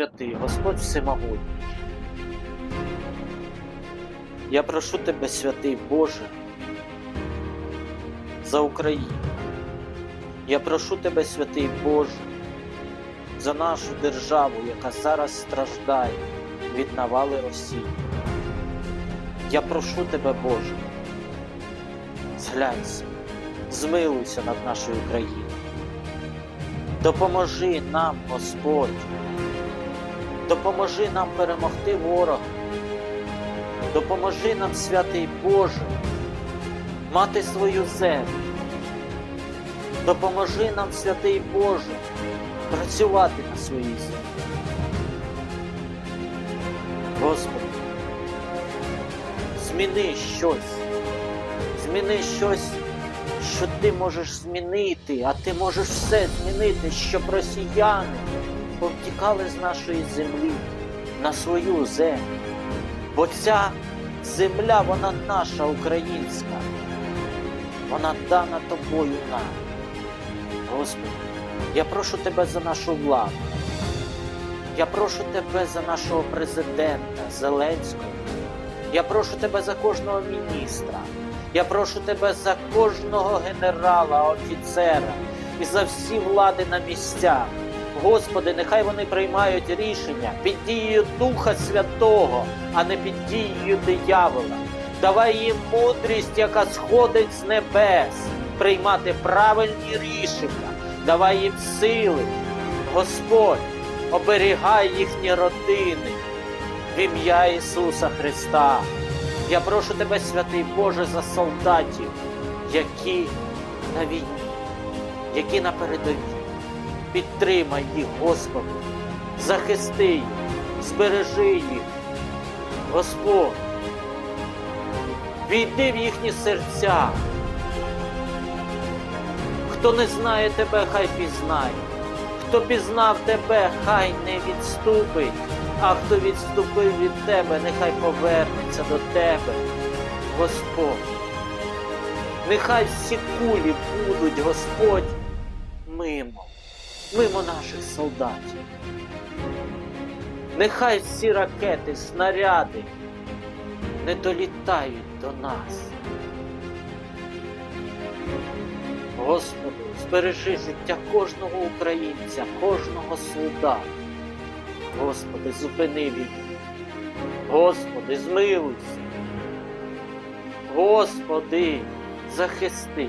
святий, Господь всемогутній. Я прошу тебе, святий Боже, за Україну. Я прошу тебе, святий Боже, за нашу державу, яка зараз страждає від навали Росії. Я прошу тебе, Боже, зглянься, змилуйся над нашою країною. Допоможи нам, Господь. Допоможи нам перемогти ворога. Допоможи нам, святий Боже, мати свою землю. Допоможи нам, святий Боже, працювати на своїй землі. Господи, зміни щось. Зміни щось, що ти можеш змінити, а ти можеш все змінити, щоб росіяни повтікали з нашої землі на свою землю. Бо ця земля, вона наша українська. Вона дана тобою нам. Господи, я прошу тебе за нашу владу. Я прошу тебе за нашого президента Зеленського. Я прошу тебе за кожного міністра. Я прошу тебе за кожного генерала, офіцера і за всі влади на місцях. Господи, нехай вони приймають рішення під дією Духа Святого, а не під дією диявола. Давай їм мудрість, яка сходить з небес, приймати правильні рішення. Давай їм сили. Господь, оберігай їхні родини в ім'я Ісуса Христа. Я прошу тебе, святий Боже, за солдатів, які на війні, які на передовій. Підтримай їх, Господи, захисти їх, збережи їх, Господь. Війди в їхні серця. Хто не знає тебе, хай пізнає. Хто пізнав тебе, хай не відступить, а хто відступив від тебе, нехай повернеться до тебе, Господь. Нехай всі кулі будуть, Господь, мимо, мимо наших солдатів. Нехай всі ракети, снаряди не долітають до нас. Господи, збережи життя кожного українця, кожного солдата. Господи, зупини війну. Господи, змилуйся. Господи, захисти.